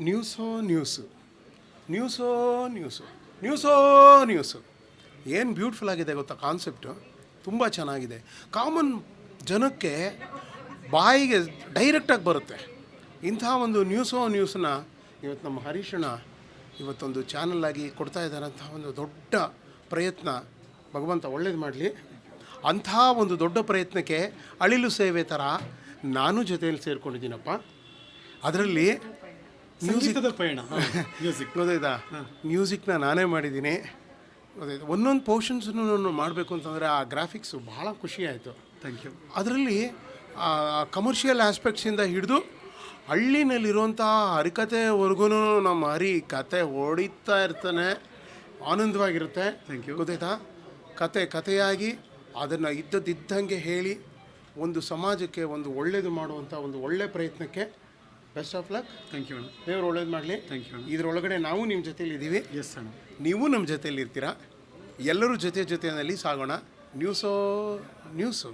ನ್ಯೂಸೋ news. ನ್ಯೂಸೋ news. ನ್ಯೂಸೋ news. ಏನು ಬ್ಯೂಟಿಫುಲ್ ಆಗಿದೆ ಗೊತ್ತಾ ಕಾನ್ಸೆಪ್ಟು? ತುಂಬ ಚೆನ್ನಾಗಿದೆ. ಕಾಮನ್ ಜನಕ್ಕೆ ಬಾಯಿಗೆ ಡೈರೆಕ್ಟಾಗಿ ಬರುತ್ತೆ. ಇಂಥ ಒಂದು ನ್ಯೂಸೋ ನ್ಯೂಸನ್ನ ಇವತ್ತು ನಮ್ಮ ಹರೀಶಣ್ಣ ಇವತ್ತೊಂದು ಚಾನಲ್ಲಾಗಿ ಕೊಡ್ತಾ ಇದ್ದಾರಂಥ ಒಂದು ದೊಡ್ಡ ಪ್ರಯತ್ನ. ಭಗವಂತ ಒಳ್ಳೇದು ಮಾಡಲಿ. ಅಂಥ ಒಂದು ದೊಡ್ಡ ಪ್ರಯತ್ನಕ್ಕೆ ಅಳಿಲು ಸೇವೆ ಥರ ನಾನು ಜೊತೆಯಲ್ಲಿ ಸೇರಿಕೊಂಡಿದ್ದೀನಪ್ಪ. ಅದರಲ್ಲಿ ಸಂಗೀತದ ಪಯಣ. ಮ್ಯೂಸಿಕ್ ಗೊತ್ತಾಯ್ತಾ ಮ್ಯೂಸಿಕ್ನ ನಾನೇ ಮಾಡಿದ್ದೀನಿ. ಗೊತ್ತಾಯ್ತು ಒಂದೊಂದು ಪೋರ್ಷನ್ಸ್ನು ಮಾಡಬೇಕು ಅಂತಂದರೆ ಆ ಗ್ರಾಫಿಕ್ಸು ಭಾಳ ಖುಷಿ ಆಯಿತು. ಥ್ಯಾಂಕ್ ಯು ಅದರಲ್ಲಿ ಕಮರ್ಷಿಯಲ್ ಆಸ್ಪೆಕ್ಟ್ಸಿಂದ ಹಿಡಿದು ಹಳ್ಳಿನಲ್ಲಿರುವಂಥ ಹರಿಕತೆವರೆಗೂ ನಮ್ಮ ಹರಿ ಕತೆ ಹೊಡಿತಾ ಇರ್ತಾನೆ ಆನಂದವಾಗಿರುತ್ತೆ. ಥ್ಯಾಂಕ್ ಯು ಗೊತ್ತಾಯ್ತಾ? ಕತೆ ಕಥೆಯಾಗಿ ಅದನ್ನು ಇದ್ದದ್ದಿದ್ದಂಗೆ ಹೇಳಿ ಒಂದು ಸಮಾಜಕ್ಕೆ ಒಂದು ಒಳ್ಳೆಯದು ಮಾಡುವಂಥ ಒಂದು ಒಳ್ಳೆಯ ಪ್ರಯತ್ನಕ್ಕೆ best of luck thank you madam ದೇವ್ರು ಒಳ್ಳೇದು ಮಾಡಲಿ. ಥ್ಯಾಂಕ್ ಯು ಇದರೊಳಗಡೆ ನಾವು ನಿಮ್ಮ ಜೊತೆಯಲ್ಲಿ ಇದ್ದೀವಿ ಎಸ್ ಸರ್ ನೀವು ನಮ್ಮ ಜೊತೆಯಲ್ಲಿ ಇರ್ತೀರಾ ಎಲ್ಲರೂ ಜೊತೆ ಜೊತೆಯಲ್ಲಿ ಸಾಗೋಣ. ನ್ಯೂಸೋ ನ್ಯೂಸು